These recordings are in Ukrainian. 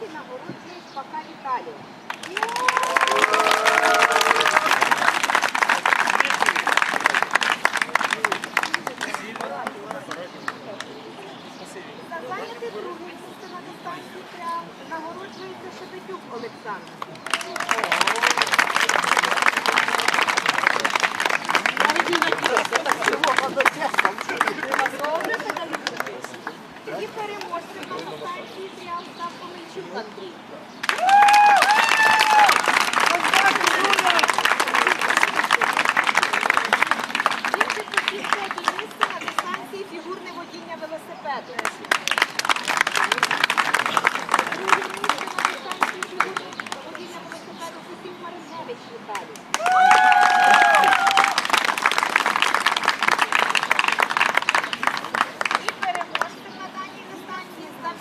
році нагороджує Шпака Віталія. За зайняте друге місце на дистанції тріал нагороджується Шебетюк Олександр. І переможцем на Помельчук Андрій. Він же посів третє місце на дистанції фігурне водіння велосипеду. Друге місце на дистанції фігурне водіння велосипеду посів Мариневич Віталій. І переможцем на даній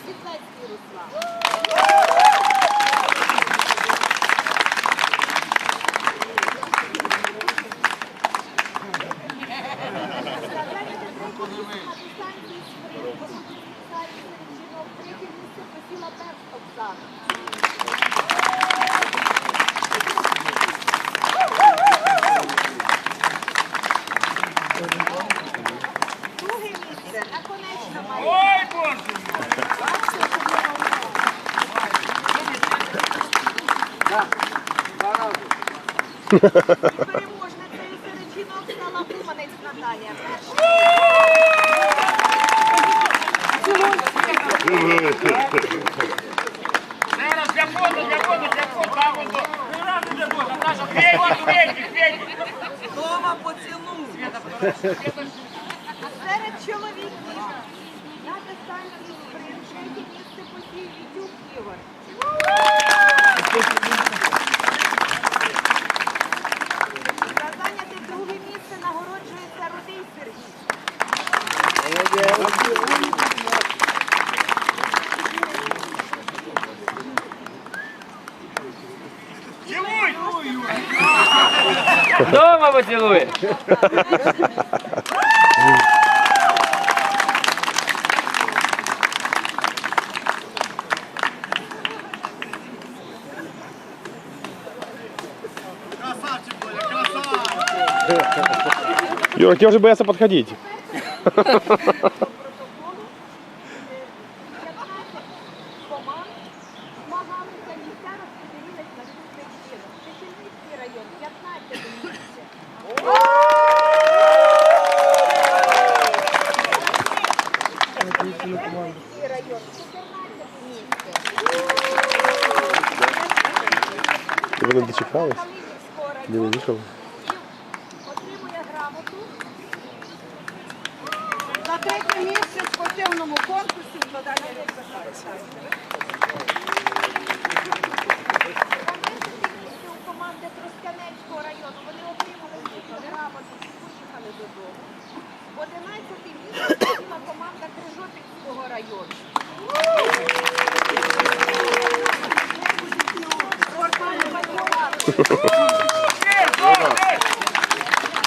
дистанції став Світлецький Руслан. Зайняте третє місце на дистанції спринту. Серед жінок третє місце посіла Берс Оксана. Друге місце наконечно має. Ой, Боже! Переможницею серед жінок стала Уманець Наталія. Зараз для фото, для фото, для фото, для фото, Наташа, пей, вот, пей, пей. Дома поцілуй. серед чоловіків на дистанції спринт третє місце посів Вітюк Ігор. Дома поцелует. Юра, к тебе уже боятся подходить. Шепетівський район 14 місце. И вы дочекалась? Калинівського Не виїхали? отримує грамоту. За третє місце в спортивному конкурсі складання екзаменів. 12 місце у команди Тростянецького району. Вони отримали свою грамоту і поїхали додому. 11 місце посіла команда Крижопільського району. Подстава в команде. Моранівський район посів 10 місце і отримує грамоти за велосипед. П'яте місце у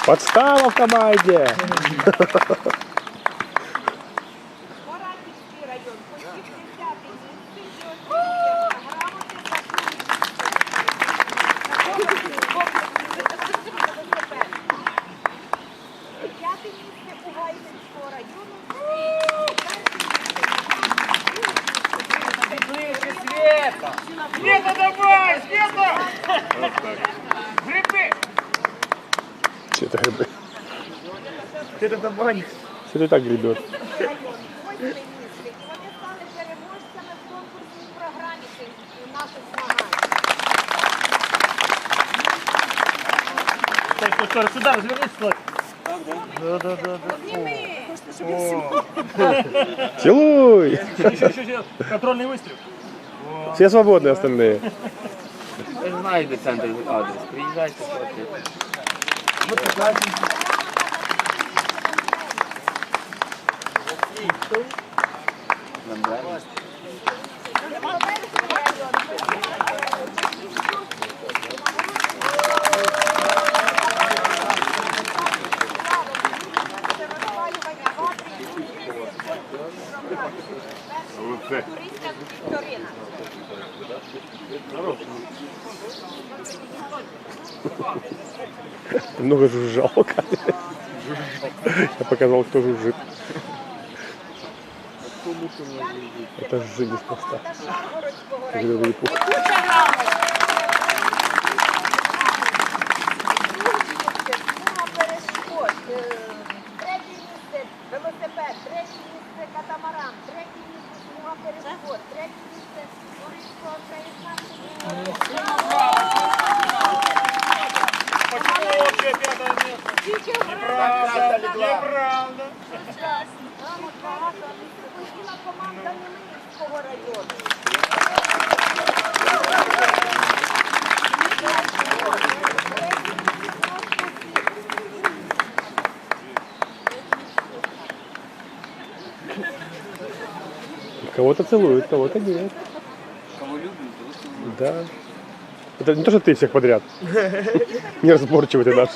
Району. Ближче света. Света, давай, Света! Грибы! Все это грибы. Света, давай! Все это и так гребет. район, восьме місце. І вони стали переможцями в конкурсній програмі цих наших змагань. Стой, стой, стой, сюда, развернись, стой. Целуй. Еще, еще, еще, контрольный выстрел. Все свободны остальные. Ви знаєте центр адрес. Приїжджайте. Muito obrigado. Туристська вікторина. Много жужжал. Я показал, кто жужжит. Это жжи неспроста. Я району. Хотіла команда Немирівського району. Кого-то целуют, кого-то нет. Кого любим, того. Да. Это не то, что ты всех подряд. Неразборчивый ты наш.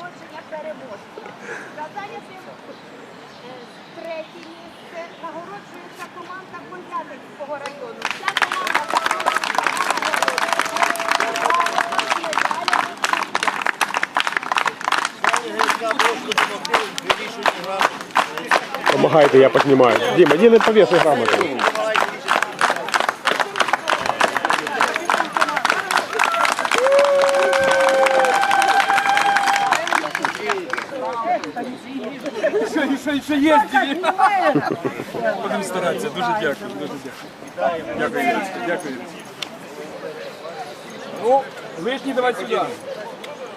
Помогает, и я поснимаю. Дима, делай повесы грамотно. Будемо старатися. Дуже дякую. Дуже дякую. Дякую, Ірочка. Дякую, Ірочка. Ну, лишні давай сюди.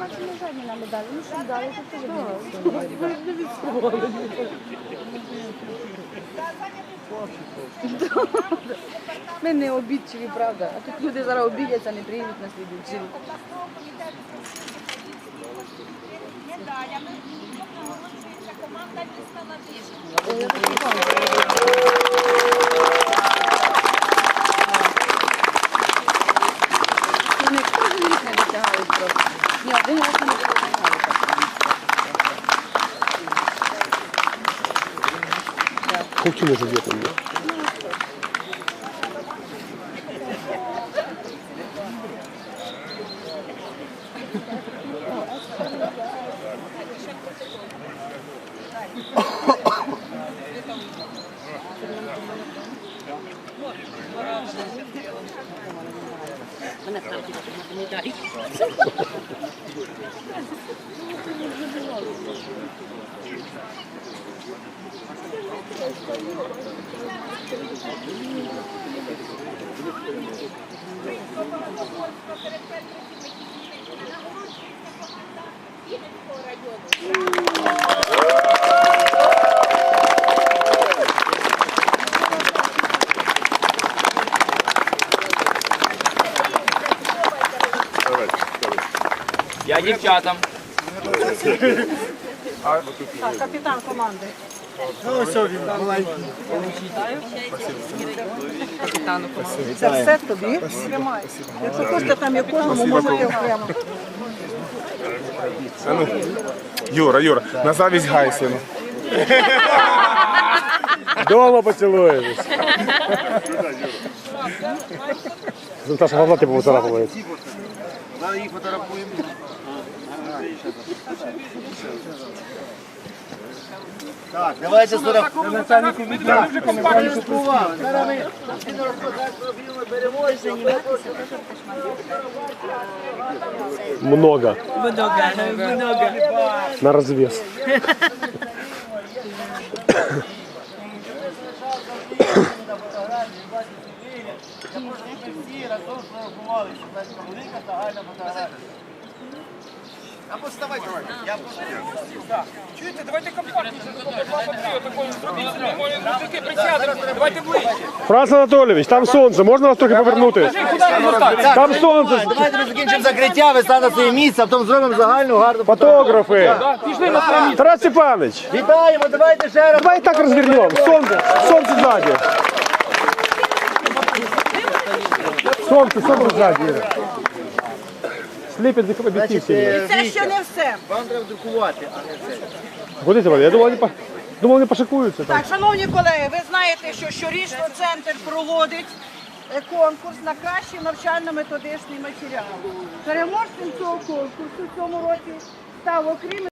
вийти? Ми не обідчиві, правда. А тут люди зараз обідяться, не приїдуть на рік. обласного комітету медалями команда міста Надижин. kültürle çocuk yapılıyor. Меня. Серед працівників Вінниччини нагороджується команда району. Дівчатам. Капітан команди. Це все тобі. Тримай. Якщо хочете там є кожному, можете окремо. Юра, Юра, на завість Гайсину. Дома поцелуешь. Наташа, головна тебе поцарапала. Зараз їх фотографуємо. Так, давайте сфотографуємо. Зараз ми всі розфотографуємо, переможемо. Много. На развес. Всі разом сфотографувалися, щоб велика загальна фотографія. Чуєте, давайте компактніше, два, по три, отакої зробіть мужики присядемо, давайте ближче. Франц Анатолійович, там сонце, можна вас трохи повернути? Там сонце, Давайте ми закінчимо закриття, ви станете своє місце, а потім зробимо загальну гарну фотографи. Пішли на. Тарас Степанович, Вітаємо, давайте ще раз. давай так розвернемо. Сонце, сонце ззаді. Сонце, сонце ззаді. Сліпить об'єктив сильно. Е, Це ще не все. Вам треба друкувати, а не це. Годиться? Я думав, вони, по- думав, вони пошикуються там. Так, шановні колеги, ви знаєте, що щорічно центр проводить е, конкурс на кращий навчально-методичний матеріал. Переможцем цього конкурсу в цьому році став окрім